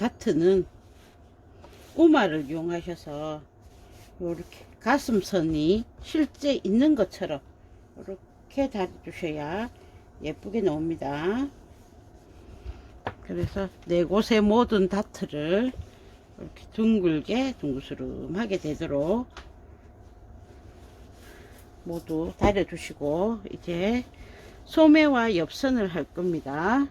다트는 우마를 이용하셔서 이렇게 가슴선이 실제 있는 것처럼 이렇게 달아주셔야 예쁘게 나옵니다. 그래서 네 곳의 모든 다트를 이렇게 둥글게 둥그스름하게 되도록 모두 달여주시고 이제 소매와 옆선을 할 겁니다.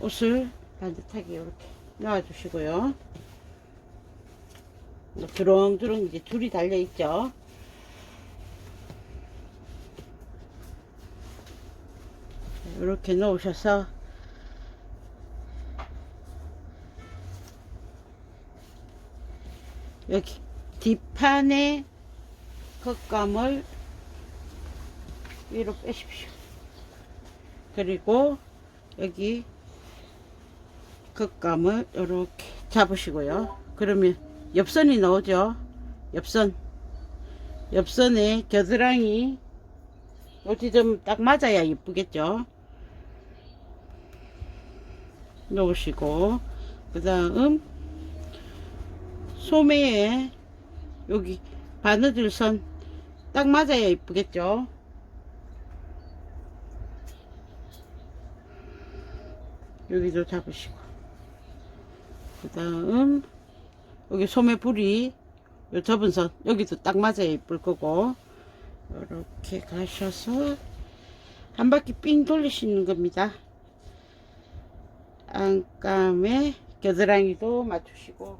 옷을 반듯하게 이렇게 놔주시고요. 드렁드렁 이제 줄이 달려 있죠. 이렇게 놓으셔서 여기 뒷판에 겉감을 위로 빼십시오. 그리고 여기 겉감을 이렇게 잡으시고요. 그러면 옆선이 나오죠. 옆선. 옆선에 겨드랑이 어디 좀딱 맞아야 이쁘겠죠. 놓으시고 그 다음 소매에 여기 바느질 선 딱 맞아야 이쁘겠죠. 여기도 잡으시고 그 다음 여기 소매 불이 요 접은 선 여기도 딱 맞아야 이쁠 거고. 이렇게 가셔서 한 바퀴 삥 돌리시는 겁니다. 안감에 겨드랑이도 맞추시고.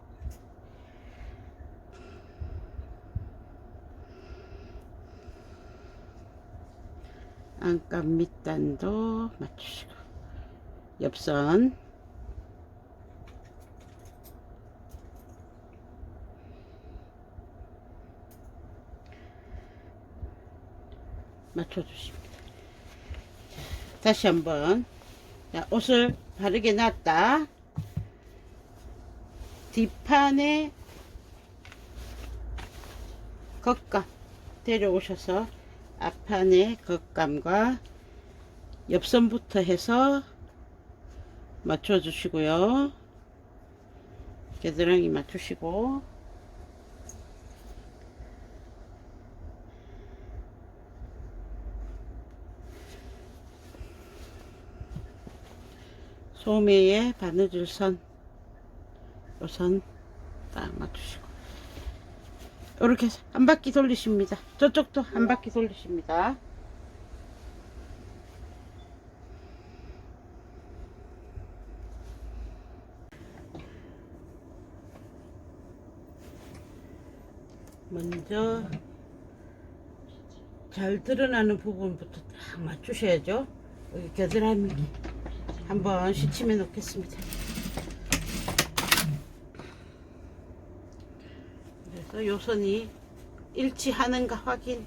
안감 밑단도 맞추시고. 옆선 맞춰주십니다. 자, 다시 한번 자, 옷을 바르게 놨다. 뒷판에 겉감 데려오셔서 앞판에 겉감과 옆선부터 해서 맞춰주시고요. 겨드랑이 맞추시고 소매에 바느질 선, 요선 딱 맞추시고 이렇게 한 바퀴 돌리십니다. 저쪽도 한 바퀴 돌리십니다. 먼저 잘 드러나는 부분부터 딱 맞추셔야죠. 여기 겨드랑이 한번 시침해 놓겠습니다. 그래서 요선이 일치하는가 확인.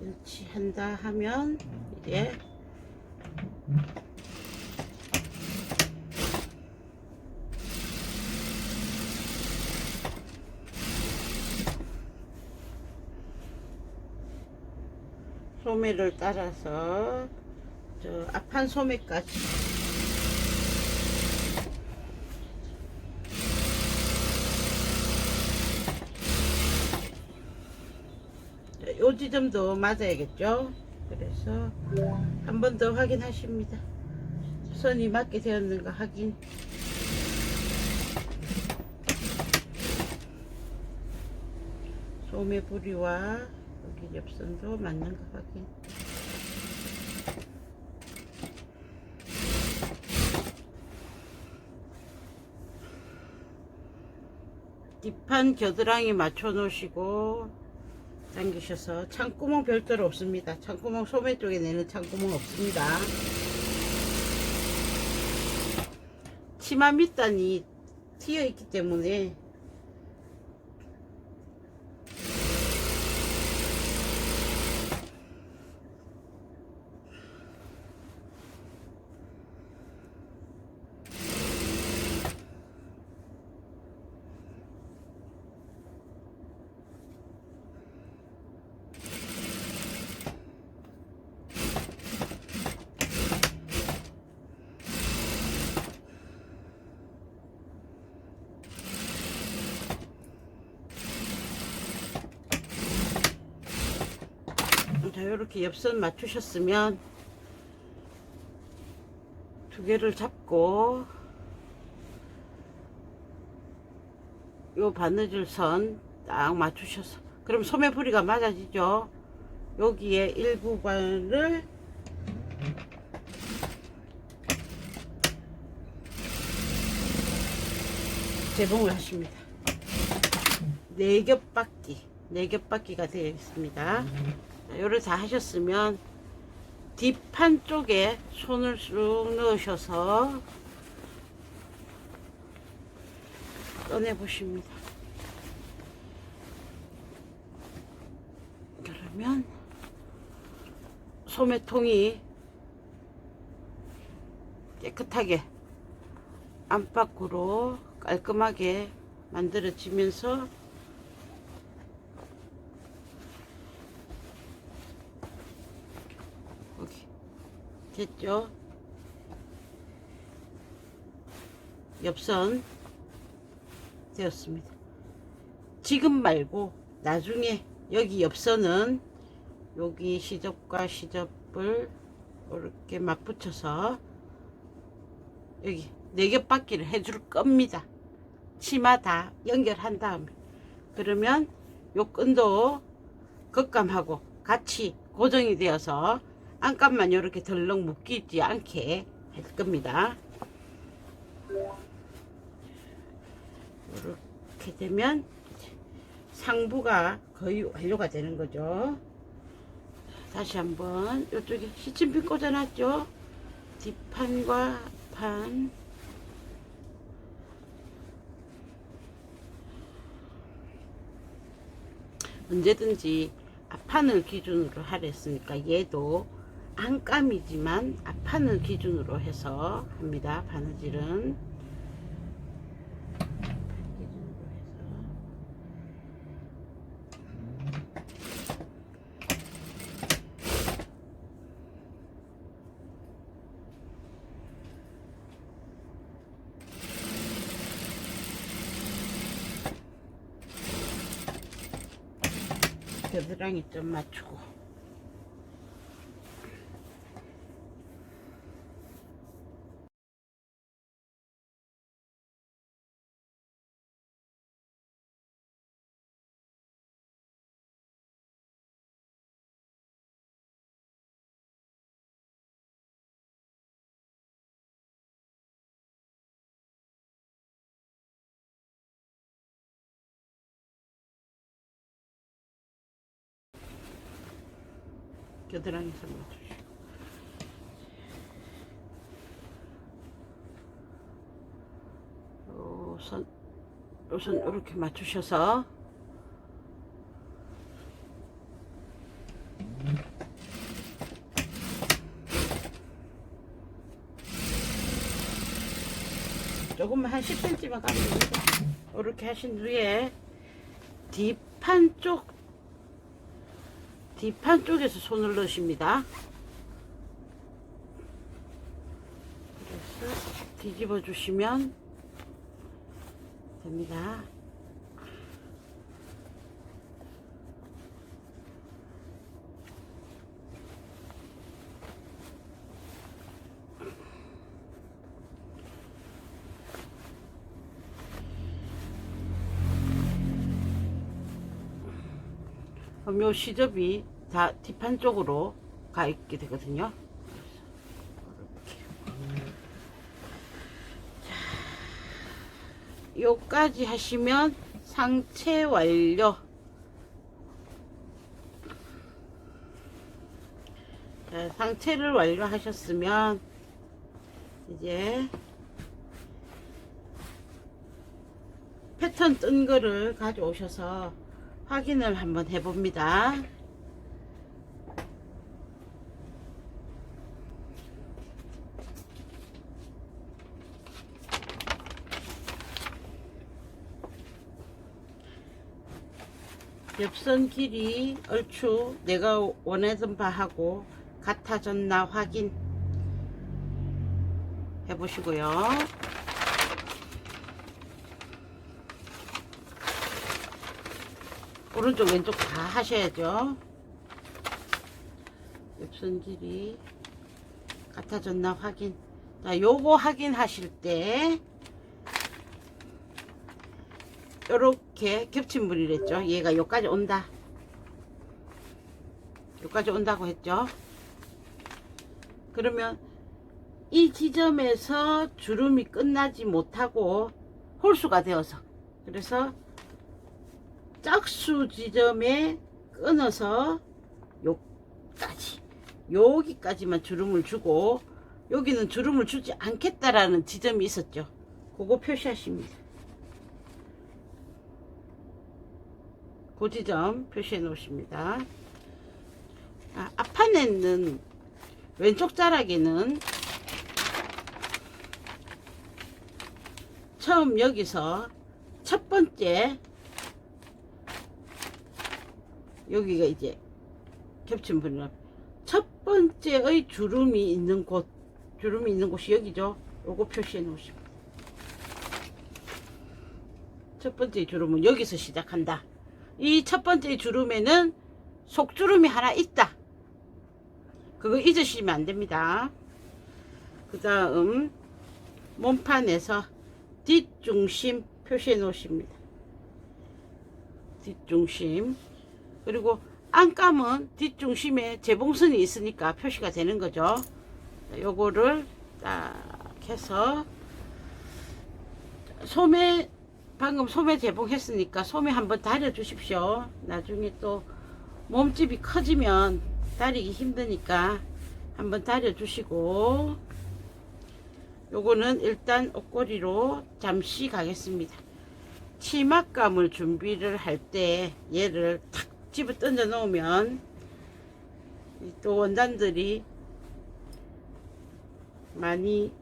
일치한다 하면 이제 소매를 따라서 저 앞판 소매까지. 자, 요 지점도 맞아야겠죠? 그래서 한 번 더 확인하십니다. 선이 맞게 되었는가 확인. 소매 부리와 여기 옆선도 맞는 거 확인. 뒷판 겨드랑이 맞춰 놓으시고 당기셔서 창구멍 별도로 없습니다. 창구멍 소매 쪽에 내는 창구멍 없습니다. 치마 밑단이 튀어 있기 때문에 이렇게 옆선 맞추셨으면 두 개를 잡고 요 바느질 선 딱 맞추셔서 그럼 소매 부리가 맞아지죠? 여기에 일부분을 재봉을 하십니다. 네 겹바퀴 네 겹바퀴가 되어 있습니다 요를 다 하셨으면 뒷판 쪽에 손을 쑥 넣으셔서 꺼내 보십니다. 그러면 소매통이 깨끗하게 안팎으로 깔끔하게 만들어지면서 여기 됐죠? 옆선 되었습니다. 지금 말고 나중에 여기 옆선은 여기 시접과 시접을 이렇게 맞붙여서 여기 네 겹바퀴를 해줄 겁니다. 치마 다 연결한 다음에 그러면 요 끈도 겉감하고 같이 고정이 되어서 안감만 이렇게 덜렁 묶이지 않게 할 겁니다. 이렇게 되면 상부가 거의 완료가 되는 거죠. 다시 한번 이쪽에 시침핀 꽂아놨죠. 뒷판과 판 언제든지 앞판을 기준으로 하랬으니까 얘도 안감이지만 앞판을 기준으로 해서 합니다. 바느질은 겨드랑이 좀 맞추고 겨드랑이 선 맞추시고 우선 우선 이렇게 맞추셔서 조금만 한 10cm만 가면 됩니다. 이렇게 하신 후에 뒷판 쪽 뒷판 쪽에서 손을 넣으십니다. 그래서 뒤집어 주시면 됩니다. 그럼 요 시접이 다 뒷판 쪽으로 가 있게 되거든요. 자, 요까지 하시면 상체 완료. 자, 상체를 완료하셨으면 이제 패턴 뜬 거를 가져오셔서 확인을 한번 해봅니다. 옆선 길이 얼추 내가 원하던 바하고 같아졌나 확인 해보시고요. 오른쪽 왼쪽 다 하셔야죠. 옆선질이 같아졌나 확인. 자, 요거 확인하실 때 요렇게 겹친 물이랬죠. 얘가 요까지 온다. 요까지 온다고 했죠. 그러면 이 지점에서 주름이 끝나지 못하고 홀수가 되어서 그래서 짝수 지점에 끊어서 요까지 여기까지만 주름을 주고 여기는 주름을 주지 않겠다라는 지점이 있었죠. 그거 표시하십니다. 그 지점 표시해 놓으십니다. 아, 앞판에는 왼쪽 자락에는 처음 여기서 첫 번째 여기가 이제 겹친 분이라 첫 번째의 주름이 있는 곳 주름이 있는 곳이 여기죠. 요거 표시해 놓으십니다 첫 번째 주름은 여기서 시작한다. 이 첫 번째 주름에는 속주름이 하나 있다. 그거 잊으시면 안 됩니다. 그 다음 몸판에서 뒷중심 표시해 놓으십니다. 뒷중심 그리고 안감은 뒷중심에 재봉선이 있으니까 표시가 되는 거죠. 자, 요거를 딱 해서 소매 방금 소매 재봉했으니까 소매 한번 다려 주십시오. 나중에 또 몸집이 커지면 다리기 힘드니까 한번 다려 주시고 요거는 일단 옷걸이로 잠시 가겠습니다. 치막감을 준비를 할 때 얘를 탁 집어 던져 놓으면 이또 원단들이 많이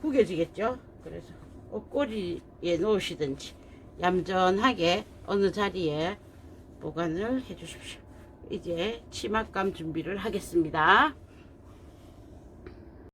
구겨지겠죠. 그래서 옷걸이에 놓으시든지 얌전하게 어느 자리에 보관을 해 주십시오. 이제 치막감 준비를 하겠습니다.